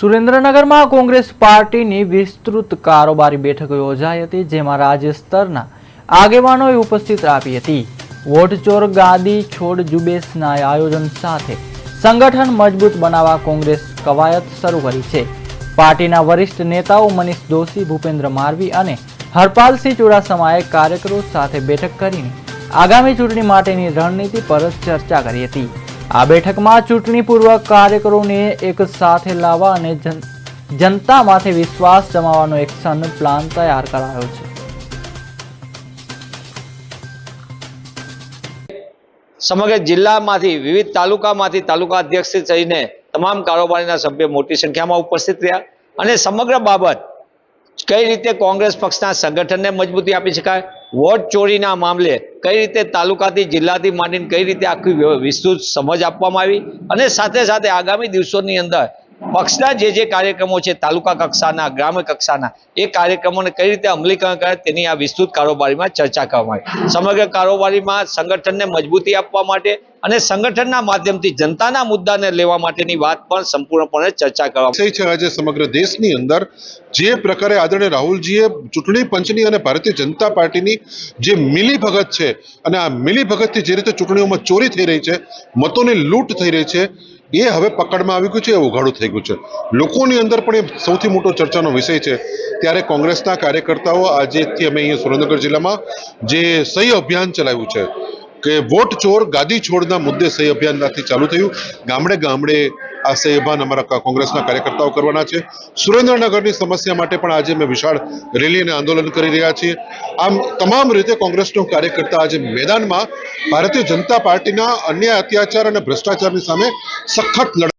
સુરેન્દ્રનગરમાં કોંગ્રેસ પાર્ટીની વિસ્તૃત કારોબારી બેઠક યોજાઈ હતી, જેમાં રાજ્ય સ્તરના આગેવાનોએ ઉપસ્થિત આપી હતી. વોટચોર ગાદી છોડ ઝુંબેશના આયોજન સાથે સંગઠન મજબૂત બનાવવા કોંગ્રેસ કવાયત શરૂ કરી છે. પાર્ટીના વરિષ્ઠ નેતાઓ મનીષ દોશી, ભૂપેન્દ્ર મારવી અને હરપાલસિંહ ચુડાસમાએ કાર્યકરો સાથે બેઠક કરીને આગામી ચૂંટણી માટેની રણનીતિ પર ચર્ચા કરી હતી. આ બેઠકમાં ચૂંટણી પૂર્વ કાર્યકરોને એક સાથે લાવવા અને જન- જનતા માથે વિશ્વાસ જમાવવાનો એક્શન પ્લાન તૈયાર કરાયો છે. સમગ્ર જિલ્લામાંથી, વિવિધ તાલુકામાંથી તાલુકા અધ્યક્ષ થઈને તમામ કારોબારીના સભ્યો મોટી સંખ્યામાં ઉપસ્થિત રહ્યા અને સમગ્ર બાબત કઈ રીતે કોંગ્રેસ પક્ષના સંગઠનને મજબૂતી આપી શકાય વોટ ચોરીના મામલે કઈ રીતે તાલુકાથી, જિલ્લાથી માંડીને કઈ રીતે આખી વિસ્તૃત સમજ આપવામાં આવી? અને સાથે સાથે આગામી દિવસોની અંદર પક્ષના જે જે કાર્યક્રમો છે, તાલુકા કક્ષાના, ગ્રામ્ય કક્ષાના, એ કાર્યક્રમોને કઈ રીતે અમલીકરણ કરે તેની આ વિસ્તૃત કારોબારીમાં ચર્ચા કરવામાં આવી. સમગ્ર કારોબારીમાં સંગઠનને મજબૂતી આપવા માટે અને સંગઠનના માધ્યમથી જનતાના મુદ્દાને લેવા માટેની વાત પણ સંપૂર્ણપણે ચર્ચા કરવામાં છે આજે સમગ્ર દેશની અંદર. જે પ્રકારે આદરણીય રાહુલજીએ ચૂંટણી પંચની અને ભારતીય જનતા પાર્ટીની જે મિલીભગત છે, અને આ મિલીભગતથી જે રીતે ચૂંટણીઓમાં ચોરી થઈ રહી છે, મતોની લૂંટ થઈ રહી છે એ હવે પકડમાં આવી ગયું છે, એ ઉઘાડું થઈ ગયું છે. લોકોની અંદર પણ એ સૌથી મોટો ચર્ચાનો વિષય છે. ત્યારે કોંગ્રેસના કાર્યકર્તાઓ આજેથી અમે અહીંયા સુરેન્દ્રનગર જિલ્લામાં જે સહી અભિયાન ચલાવ્યું છે, કે વોટ ચોર ગાદી છોડના મુદ્દે સહી અભિયાનનાથી ચાલુ થયું. ગામડે ગામડે આ સહી અમારા કોંગ્રેસના કાર્યકર્તાઓ કરવાના છે. સુરેન્દ્રનગરની સમસ્યા માટે પણ આજે અમે વિશાળ રેલી અને આંદોલન કરી રહ્યા છીએ. આમ તમામ રીતે કોંગ્રેસનો કાર્યકર્તા આજે મેદાનમાં ભારતીય જનતા પાર્ટીના અન્યાય, અત્યાચાર અને ભ્રષ્ટાચારની સામે સખત લડાઈ